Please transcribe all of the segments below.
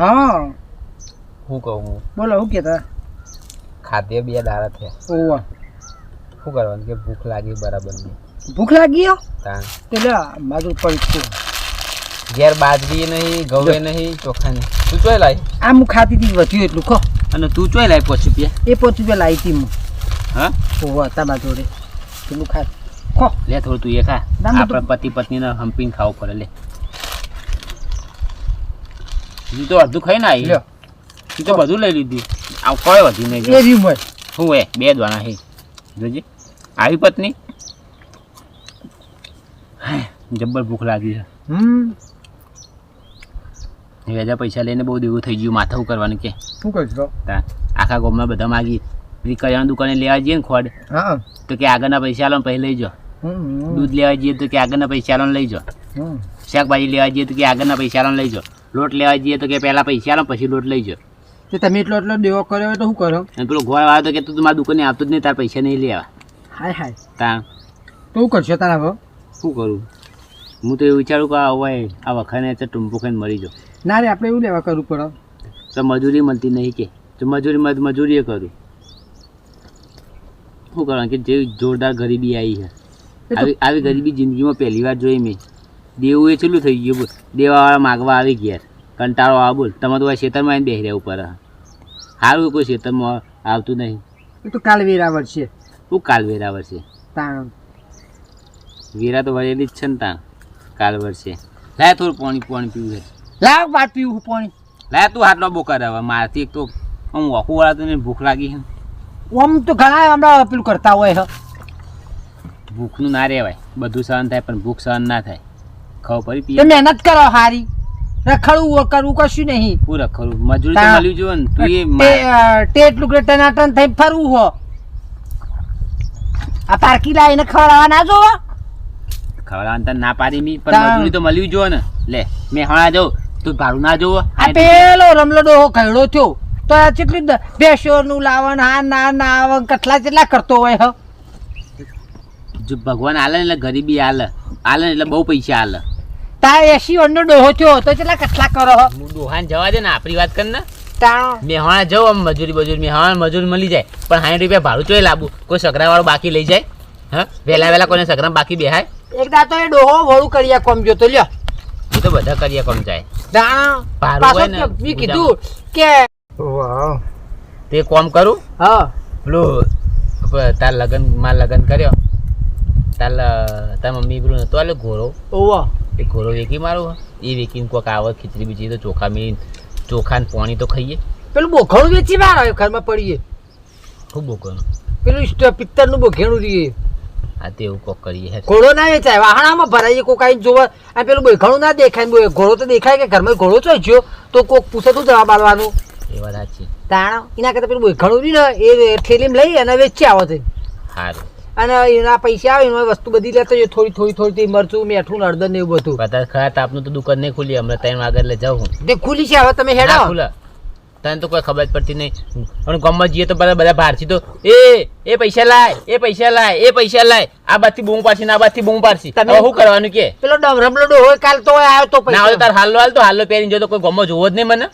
હા. શું કહું હું? બોલો શું કહેતા? ખાધે બે દાડા થયા ઓવા શું કરવાનું કે ભૂખ લાગી બરાબર નહીં. ભૂખ લાગી હો? તાણ. તે લે મારું પડતું ઘેર બાજરી નહીં ઘઉં નહીં ચોખા નહીં. તું ચોય લાવી આ હું ખાતી હતી વધ્યું એટલું ખો. અને તું ચોય લાવી પાંચ રૂપિયા એ પોચ રૂપિયા લાવી હતી હું. હા? ઓવા તારા જોડે. પેલું ખા ખો. લે થોડું તું એ ખા. હું આપણા પતિ પત્નીને હંપીને ખાવું પડે લે. તું તો અડધું ખાઈ ના લ્યો. તું તો બધું લઈ લીધું. આ કોઈ વધી નહીં એ રહ્યું હોય. હું એ? બે દવાના હે જોજે. આવી પત્ની? જબ્બર ભૂખ લાગી છે. હમ. વેજા પૈસા લઈને બહુ દેવું થઈ ગયું. માથા કરવાનું કે. શું કરીશ આખા ગામમાં બધા માગી. પેલી કરિયાણા દુકાને લેવા જઈએ ને ખોડ. હા. તો કે આગળના પૈસા આલો પછી લઈ જાઓ દૂધ લેવા જઈએ તો કે આગળના પૈસા આલો લઈ જાઓ શાકભાજી લેવા જઈએ તો કે આગળના પૈસા આલો લઈ જાઓ લોટ લેવા જઈએ તો કે પહેલાં પૈસા આલો પછી લોટ લઈ જાઓ. તે તમે એટલો એટલો દેવો કર્યો તો શું કરો? અને પેલો ઘોડ આવ્યો તો કે તું મારા દુકાને આવતો જ નહીં તાર પૈસા નહીં લેવા હાય હાય. તા તો શું કરશો તારા હવે શું કરું? હું તો એવું વિચારું કે આ હોય આ વખાને તો ટૂંપો ખાઈને મરી જાઉં. ના રે આપણે એવું લેવા કરવું પડે. તો મજૂરી મળતી નહીં કે. તો મજૂરી મજ મજૂરીએ કરું. શું કરવાનું કે જે જોરદાર ગરીબી આવી છે. આવી આવી ગરીબી જિંદગીમાં પહેલી વાર જોઈ મેં. દેવું એ છેલ્લું થઈ ગયું બોલ. દેવાવાળા માગવા આવી ગયા કંટાળો આ બોલ. તમે તો ખેતરમાં આવીને બેસી રહ્યા ઉપર. સારું કોઈ ખેતરમાં આવતું નહીં. તો કાલ વેરાવળ છે. શું કાલ વેરા વર્ષે તાણ. વેરા તો વળેલી જ છે ને ત્યાં કાલ વર્ષે લાય થોડું પાણી પાણી પીવું છે. લાવ વાત પીવું પાણી. લાય તું હાટલો કરે હવે મારથી એક તો આમ વખું વાળા તો એને ભૂખ લાગી છે. આમ તો ઘણા હમણાં પેલું કરતા હોય હ. ભૂખનું ના રહેવાય બધું સહન થાય પણ ભૂખ સહન ના થાય. ખબર પડી પી મહેનત કરો હારી. રખડવું કરવું કશું નહીં. પૂરા ખરું મજૂરી તો મળ્યું જોઈએ ને તું એ તે, મા- ટેટ લુગડે ટનાટન થઈ ફરવું હો. આ પારકી લાવીને ખવડાવવા ના જોવો? ખવડાવવાનું તને ના પાડી મી પણ મજૂરી તો મળ્યું જો ને. લે મેં હણા જાઉં તું ભાડું ના જોવો. આ પેલો રમલો ડોહો ખયડો થયો. તો આ કેટલી બેસોનું લાવણ હા ના ના આવન કટલા કેટલા કરતો હોય હ. જો ભગવાન આલે ને એટલે ગરીબી આલે. આલે એટલે બહુ પૈસા આલે. તા એસી વનનો ડોહો થયો તો કેટલા કટલા કરો હું? દોહાન જવા દે ને આપણી વાત કર ને. તાણો. મેં હણા આમ મજૂરી મજૂરી મેહાણા મજૂર મળી જાય. પણ સાઠ રૂપિયા ભાડું ચોય લાવું કોઈ સગરાવાળો બાકી લઈ જાય. હા? વહેલા વહેલા કોઈને સગરા બાકી બેહાય. એક તો એ ડોહો વળું કર્યા કોમ જો તો લ્યો. એ તો બધા કરીએ કોમ જાય. તાણો. હોય ને, મેં કીધું કે વાહ. તે કોમ કરું? હા. પેલું તાર લગનમાં લગન કર્યો. તાર તાર મમ્મી પેલું નતો આલે ઘોડો. ઓવા. એ ઘોડો વેકી મારો? એ વેકીને કોઈક આવે ખીચડી બીજી તો ચોખા મી ચોખા ને પાણી તો ખાઈએ. પેલું બોખણું વેચી મારો ઘરમાં પડીએ. ખૂબ બોકવાનું પેલું પિત્તળનું બોખેણું રહીએ આ તે એવું કોક કરીએ ઘોડો ના વેચાય. વાહણામાં ભરાઈએ કોક આવીને જોવા આ પેલું બોખણું ના દેખાય. ઘોડો તો દેખાય કે ઘરમાં ઘોડો તો ગયો તો કોક પૂછે શું જવાબ આલવાનું એ વાત સાચી. તાણ એના કરતાં પેલું બોખણું રહ્યું ને એ થેલીમ લઈ અને વેચી આવો તે. સારું અને એના પૈસા આવે એમાં વસ્તુ બધી લેતો જઈએ થોડી થોડી થોડી મરચું મેઠું હળદર ને એવું બધું. બધા ખરા તાપનું તો દુકાન નહીં ખુલી હમણાં ત્રણ વાગે એટલે જાઉં હું. તે ખુલી છે હવે તમે હેડા. ખુલે. તને તો કોઈ ખબર જ પડતી નહીં. પણ ગામમાં જઈએ તો બધા બધા બહારથી તો એ એ પૈસા લાય એ પૈસા લાય એ પૈસા લાય. આ બાજથી બૂમ પાડશે ને આ બાજથી બૂમ પાડશે. તમે શું કરવાનું કે? પેલો ડમ- રમલો હોય કાલ તો આવ્યો તો ના હોય તાર હાલો હાલ તો હાલો પહેરીને જો તો કોઈ ગમો જોવો જ નહીં મને.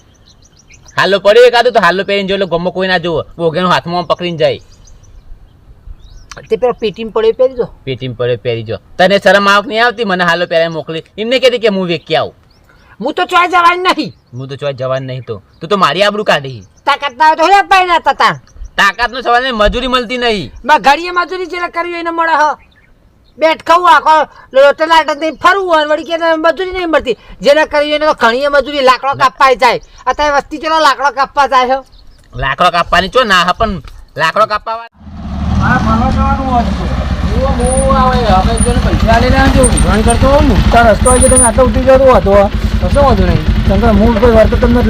હાલો પડ્યો એકાદો તો હાલો પહેરીને જો એટલે ગમો કોઈ ના જોવો. બોગેનો હાથમાં પકડીને જાય. તે પેલો પેટીમ પડે પહેરી દો. પેટીમ પડે પહેરી જો તને શરમ આવક નહીં આવતી? મને હાલો પહેરાય મોકલી. એમને કહેતી કે હું વેકી આવું. હું તો ચોય જવાની નહીં. હું તો ચોય જવાન નહીં તો. તું તો મારી આબરૂ કાઢી તાકાત ના તો હે પાઈ ના તતા. તાકાત નો સવાલ મજૂરી મળતી નહીં. માં ઘડીએ મજૂરી જેને કરવી એને મળે હ. બેટ ખાવું આખો લોટલાટ નહીં ફરવું હોય વળી કે મજૂરી નહીં મળતી. જેને કરવી એને તો ઘણીએ મજૂરી લાકડો કાપવા જાય. અત્યારે વસ્તી ચલો લાકડો કાપવા જાય લાકડો કાપવાની ચો ના હા પણ લાકડો કાપવા હા ફરવા જવાનું હોય હું હું આવે. હવે જો પૈસા નહીં. હું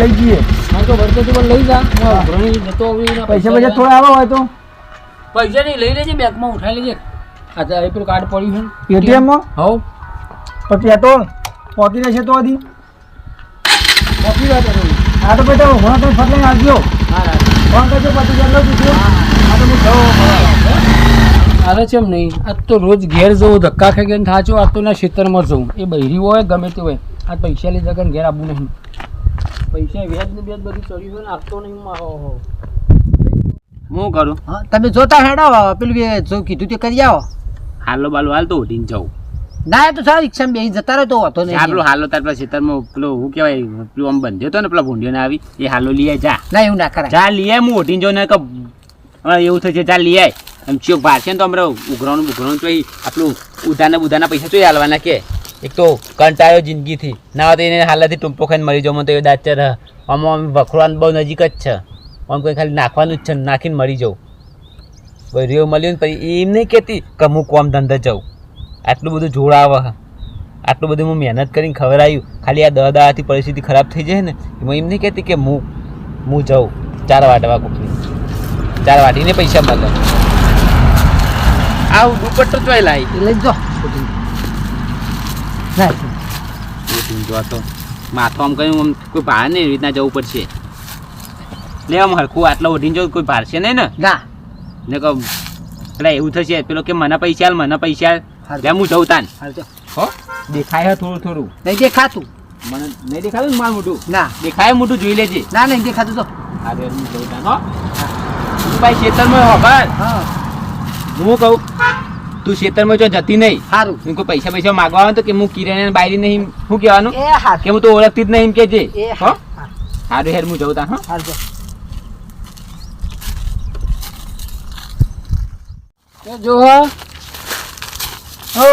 લઈ જઈએ. હા તો વર્ત તું લઈ જા. ઘણી પૈસા પૈસા થોડા આવા તો. પૈસા નહીં લઈ લેજે બેંકમાં ઉઠાઈ લેજે. પેલું કાર્ડ પડ્યું છે પેટીએમમાં હવ. પછી તો પહોંચી રહેશે તો હજી. પહોંચી તો આ તો તમે ઘણા તમે ફટ લઈને આવજો હા. ફોન કરજો પછી જલ્લો પૂછ્યો આ તો હું અરે ચેમ નહીં. આ તો રોજ ઘેર જવું ધક્કા ખાઈ ગઈને થાચો આ તો ના ખેતરમાં જવું એ બૈરી હોય ગમે તે હોય. આ પૈસા લીધા કરીને ઘેર આવવું નહીં. પૈસા વ્યાજ ને વ્યાજ બધું ચડ્યું છે ને આપતો નહીં હું હો. હું કરું? હા તમે જોતા હેડાવો પેલું કીધું તે કરી આવો. હાલો બાલો હાલ તો ઉઠીને જાઉં. ના એ તો સારું ઈચ્છા બે જતા રહ્યો તો વાંધો નહીં. આપણો હાલો તાર પેલા ખેતરમાં પેલો શું કહેવાય પેલું આમ બંધ્યો હતો ને પેલા ભૂંડિયોને આવી એ હાલો લઈ જા. ના એવું ના કરાય. જા લઈ હું ઉઠીને જાઉં ને કે એવું થશે જા લઈ આય. એમ ચો ભારશે ને તો અમારે ઉઘરાણું ઉઘરાણું તો આપણું ઉધાના બુધાના પૈસા તો હાલવાના કે? એક તો કંટાળ્યો જિંદગીથી. ના હોય તો એને હાલાથી ટૂંપો ખાઈને મરી જાઉં મને તો એ દાચર આમાં આમ વખડવાનું બહુ નજીક જ છે. આમ કોઈ ખાલી નાખવાનું જ છે નાખીને મરી જાઉં. કોઈ રેવ મળ્યું ને પછી એમ નહીં કહેતી કે હું કોમ ધંધા જાઉં. આટલું બધું જોડાવે. આટલું બધું હું મહેનત કરીને ખવડાવ્યું ખાલી આ દહ દાથી પરિસ્થિતિ ખરાબ થઈ જાય ને એમાં એમ નહીં કહેતી કે હું હું જાઉં. ચાર વાટવા કોકની ચાર વાટીને પૈસા મળે. આવું દુપટ્ટો ચોય લાવી એ લઈ જો. ના જો માથો આમ કહ્યું આમ કોઈ ભાર નહીં એવી રીતના જવું પડશે. લે આમ હરખું આટલો ઉઠીને જવું કોઈ ભારશે નહીં ને? ના. ને કહું પેલા એવું થશે પેલો કે મને પૈસા હાલ મને પૈસા. લે હું જઉં તાન. હો? દેખાય થોડું થોડું? નહીં દેખાતું. મને નહીં દેખાતું ને મારું મોટું ના. દેખાય મોટું જોઈ લેજે. ના નહીં દેખાતું તો. અરે હું જઉં તાન હો. તું ભાઈ ખેતરમાં હોકર હા. હું કહું તું ખેતરમાં જો જતી નહીં. સારું હું કોઈ પૈસા પૈસા માગવા આવે તો કે હું કિરણ બાયરી નહીં શું કહેવાનું? કે હું તો ઓળખતી જ નહીં કે જે. એ હો? સારું હેર હું જઉં તા હો. જો હો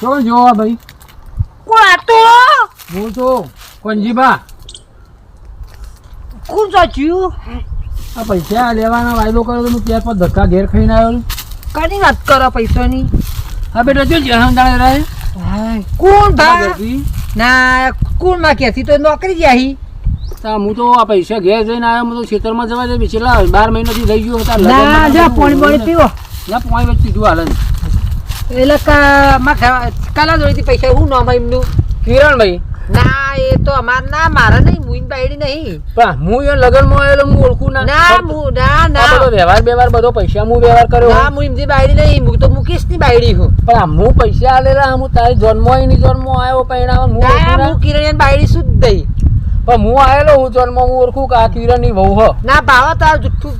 શું જો હો ભાઈ? કોણ આતો હું તો કોંજીબા કોણ સાચ્યું આ પૈસા લેવાના વાયદો કર્યો તો હું ત્યાં પર ધક્કા ઘેર ખાઈને આવ્યો કાની વાત કરો પૈસાની? હા બેટા જો જહાન દાડે રહે. કોણ ભાઈ ના કોણમાં ક્યાંથી તો નોકરી જાહી હું તો આ પૈસા ઘેર જઈને આવ્યો હું તો ખેતરમાં જવા દે છેલ્લા બાર મહિનાથી લઈ ગયો હતા ના જા પાણી પાણી પીવો. ના પાણી વચ્ચે પીધું હાલે એટલે કા માં ઘા- કાલા જોડેથી પૈસા હું નામ એમનું કિરણભાઈ. ના એ તો અમાર ના મારા નહીં મુઈન બાયડી નહીં. પણ હું એ લગનમાં આવેલો હું ઓળખું ના. ના મુ ના આ બધો ના. વ્યવહાર બધો પૈસા હું વ્યવહાર કર્યો ના હું. એમની બાયડી નહીં હું તો મુકેશની બાયડી હું. પણ હું પૈસા આલેલા હું તારી જન્મની જન્મ આવ્યો પૈણા હું ના ના. હું કિરણ બાયડી શુદ્ધ દઈ પણ હું આયેલો હું જન્મ હું ઓળખું કે આ કિરણની વહુ હ. ના ભાવ તાર જુઠ્ઠું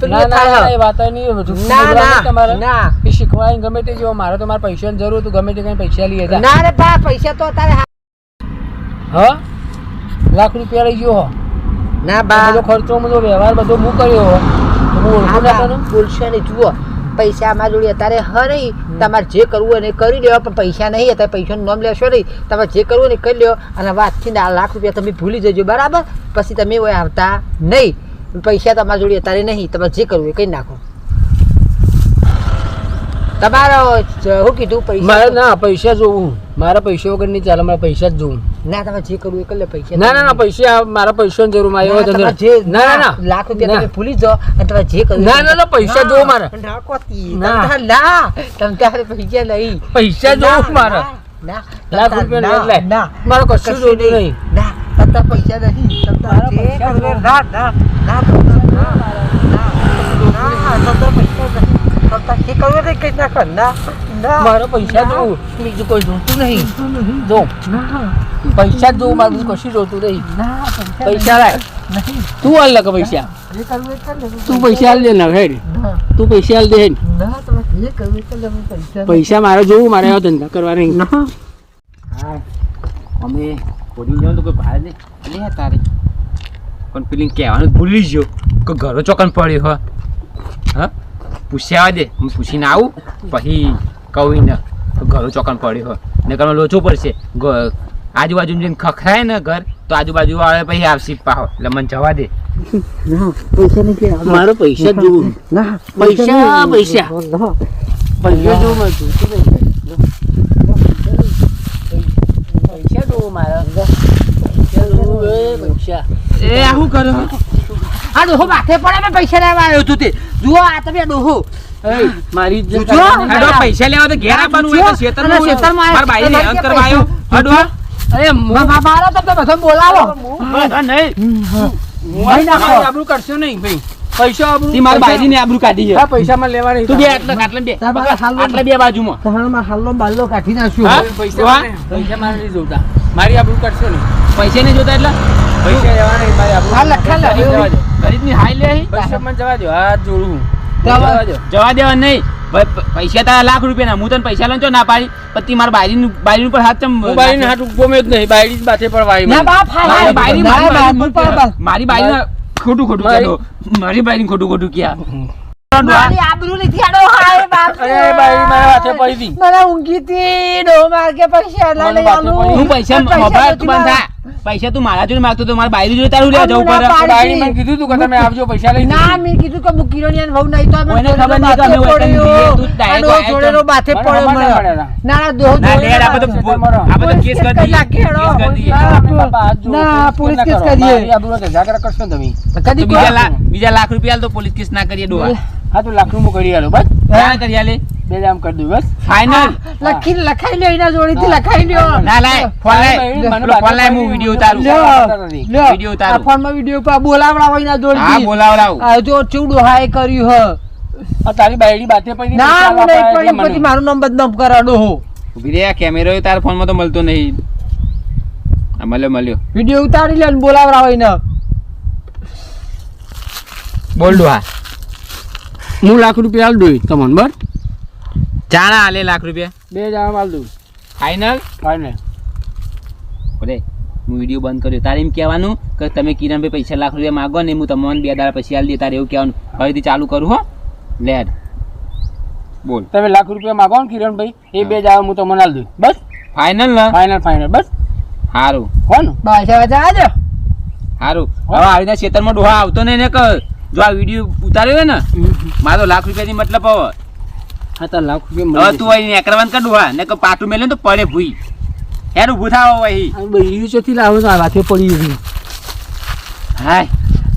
પેલું ના એ ના થાય ના, વાત નહીં જૂઠું ના, ના, તમારે. ના. એ શીખવાય ગમે તે જેવો મારે તો મારે પૈસાની જરૂર હતું ગમે તે કઈ પૈસા લઈએ જા ના રે બા પૈસા તો તારે હ લાખ રૂપિયા લઈ ગયો ના બા. બધો ખર્ચો બધો વ્યવહાર બધો હું કર્યો હું. ઓળખું ના નહીં જુઓ. પૈસા અમારા જોડે અત્યારે હરી તમારે જે કરવું હોય ને કરી લેવા પણ પૈસા નહીં અત્યારે પૈસાનું નામ લેશો નહીં. તમારે જે કરવું હોય ને કરી લ્યો અને વાતથી આ લાખ રૂપિયા તમે ભૂલી જજો બરાબર? પછી તમે આવતા નહીં. પૈસા તમારા જોડે અત્યારે નહીં તમારે જે કરવું એ કરી નાખો. તમારો શું કીધું પૈસા મારે ના પૈસા જોવું મારા પૈસા વગર નહીં ચાલે મારે પૈસા જ જોવું ના તમે જે કરવું એ કરી પૈસા ના ના ના પૈસા મારા પૈસાની જરૂર મારે એવો ધંધો જે ના ના ના લાખ રૂપિયા તમે ભૂલી જાઓ અને તમારે જે કરવું ના, ના, ના, પૈસા જો જોવો મારે. ના ના. ના તમ તારે પૈસા લઈ પૈસા જોવું મારે ના લાખ રૂપિયા ના, લે ના મારે કશું કશું નહીં ના તમ પૈસા નહીં જે કરવું. ના ના ના ના ના ના પૈસા નહીં તમ જે કરવું એ કરી નાખો ના ના પૈસા ના. બીજું કોઈ જોતું નહીં જો ના પૈસા જ જોવું મારે કશું જોતું નહીં. પૈસા લાય. નહીં. તું હાલ લખ પૈસા. તું પૈસા હાલ દે ને હેડ. તું પૈસા હાલ દે હેડ. પૈસા મારે જોવું મારે એવા ધંધા કરવા નહીં હા અમે પડી જવાનું તો કોઈ ભાર નહીં. લે તારે. પણ પેલી કહેવાનું ભૂલી જ ગયો કે ઘરો ચોકન પડ્યો હો? હા પૂછ્યા દે. હું પૂછીને આવું. પછી કહું ને ઘરો ચોકન પડ્યો હો ને તમે લોચો પડશે. આજુબાજુ જઈને ખખરાય ને ઘર તો આજુબાજુ વાળે પછી આવશે પાહો એટલે મને જવા દે. મારો પૈસા નહીં મારે પૈસા જ જોવું પૈસા, પૈસા. પૈસા. જોવું પૈસા જોવું મારે. પૈસા? એ પૈસા. એ આ શું કરો? આ ડોહો માથે પડે મેં પૈસા લેવા આવ્યો તું તે. જુઓ આ તમે ડોહો. મારી. પૈસા લેવા તો ઘેર આવવાનું હોય આવ્યો પૈસા- હડો અરે મારો બોલાવો. નહીં. આબરૂ કરશો નહીં ભાઈ? પૈસા આબરૂ તી મારા બાયરીની આબરૂ કાઢી છે. પૈસા માં લેવા નહીં તું બે આટલા આટલા બે તાર બાપા હાલ આટલા બે બાજુમાં. તમારામાં હાલ્લો બાલ્લો કાઢી હા? પૈસા પૈસા મારે નહીં જોતા. મારી આબરૂ કરશો ને પૈસા નહીં જોતા એટલા? પૈસા લેવા નહીં મારી આબરૂ. હા, લખા લે. જવા દો. ગરીબની હાઈ લે. પૈસા મને જવા દો. હાથ જોડું જવા- દેવા નહીં. પૈસા તારા લાખ રૂપિયા હું તને પૈસા લઉં છો ના પાડી. પછી મારા બાયરીનું બાયરીનું ઉપર હાથ ચમ હું હાથ ગમે જ નહીં. બાયડી જ માથે ના. બાપ હાલ મારી. બાયરી ના, મારી બાપ, બાયરી બાપ, બાપ. મારી બાયરી ખોટું ખોટું મારી- કહેતો. મારી બાયરી ખોટું ખોટું ક્યાં મારી આબરૂ લીધી. આડો હાય બાપ. અરે બાયડી મારા હાથે પડી હતી. મને ઊંઘી હતી. ડો માર કે પૈસા ના. હું મોબાઈલ તું બંધ પૈસા તું મારા જોડે માંગતો તો મારા બાયરી જોડે તારું લેવા જવું પડે બાયરી મને કીધું તું કે તમે આવજો પૈસા લઈ ના મેં કીધું કે હું કિરોનિયાને વહુ નહીં તો અમે કોઈને ખબર નહીં કે અમે વતન. તું direct જોડે તો. બાથે પડ્યો મને. ના ના. દોહ ના ના લેર આપણે તો. આપણે તો કેસ કરી દઈએ કેસ ના, ના, પોલીસ કેસ કરો. કરીએ. આ તો ઝાકરા કરશો તમે કદી બીજા લાખ રૂપિયા તો પોલીસ કેસ ના કરીએ ડોહા હા તો લાખ રૂપિયા કરી આલો બસ ના કરી આલે બે જામ કરી દઉં બસ? ફાઇનલ લખી લખાઈ લ્યો એના જોડેથી હા. લખાઈ લ્યો. ના લાય ફોન લાય ફોન લાય હું વિડિયો ઉતારું. લ્યો. વિડિયો ઉતારું. આ ફોનમાં વિડિયો પર બોલાવડાવો એના હા જોડેથી. આ જો ચેવડું હાય કર્યું હ. તારી બાયડી બાતે પડી ના હું મને પડી પછી. મારું નામ બદનામ કરાડો હો. ઊભી રે આ કેમેરો ફોનમાં તો મળતો નહીં. આ મળ્યો મળ્યો. વીડિયો ઉતારી લે ને બોલાવડાવો એને. બોલ ડોહા. હું લાખ રૂપિયા આલ દઉં તમને બર ચાણા આલે લાખ રૂપિયા. બે જામ માલ દઉં. ફાઇનલ ફાઇનલ અરે હું વીડિયો બંધ કર્યો. તારે એમ કહેવાનું કે તમે કિરણભાઈ પૈસા લાખ રૂપિયા માગો ને હું તમને બે દાડા પછી આલી દે તારે એવું કહેવાનું. હવેથી ચાલુ કરું હો. લેડ બોલ. તમે લાખ રૂપિયા માગો ને કિરણભાઈ એ બે જાવ હું તમને આલી દઉં. બસ? ફાઇનલ ને? ફાઇનલ ફાઇનલ બસ? સારું કોણ બસ આજો સારું હવે આવી રીતના ખેતરમાં ડોહા આવતો નહીં ને કે જો આ વીડિયો ઉતાર્યો ને મારો લાખ રૂપિયાની મતલબ હવે. હા લાખ રૂપિયા હવે તું અહીં એકરવાન કર ડોહા ને કે પાટું મેલે તો પડે ભૂઈ યાર ઊભું થાવ અહીં. આ ચોથી લાવો તો આ વાતે પડી હાય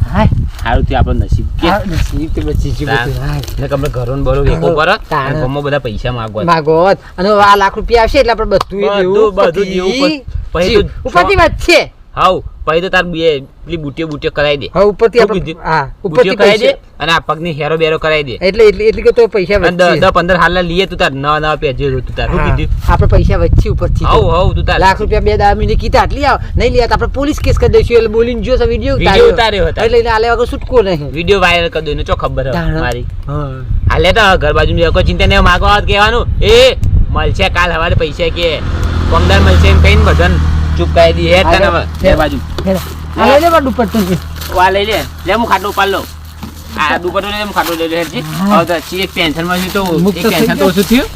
હાય સારું થયું આપણો નસીબ કે નસીબ તે બચી ગયું. બધું. હાય. ને કે આપણે બરો વેકો પર અને ગામમાં બધા પૈસા માગવા માગોત અને આ લાખ રૂપિયા આવશે એટલે આપણે બધું બધું-. બધું દેવું પછી- ઉપરથી વાત છે હાવ પછી તો તાર બે પેલી બુટીઓ બુટીઓ કરાવી દે. હા ઉપરથી આપણે હા ઉપરથી કરાવી દે અને આ પગની હેરો બેરો કરાવી દે. એટલે એટલે એટલે કે તો પૈસા વચ્ચે દસ પંદર હાલ લીએ તું તાર નવા નવા પેજે તું તાર. શું કીધું? આપણે પૈસા વચ્ચે ઉપરથી. હાવ હાવ તું તાર. લાખ રૂપિયા બે દાડા મહિને કીધા આટલી આવ. નહીં લીયા તો આપણે પોલીસ કેસ કરી દઈશું એટલે બોલીને જો વીડિયો વીડિયો ઉતાર્યો. હતો. એટલે આલે વગર છૂટકો નહીં. વીડિયો વાયરલ કરી દો ચો ખબર મારી. હા. હાલે તો ઘર બાજુ કોઈ ચિંતા નહીં માગવા કહેવાનું. એ મળશે કાલ સવારે પૈસા કે પંદર મળશે એમ કહીને બધાને ચૂપ કરી દી હે તને હવે બાજુ. આ લઈ લે મારું દુપટ્ટું છે. વા લઈ લે લે હું ખાટલો પાલ લઉં. આ દુપટ્ટો લઈ લે હું ખાટલો લઈ લે હેડજી. હવે તો એક પેન્શનમાં તો એક પેન્શન તો ઓછું થયું?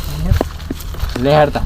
લે હેડતા.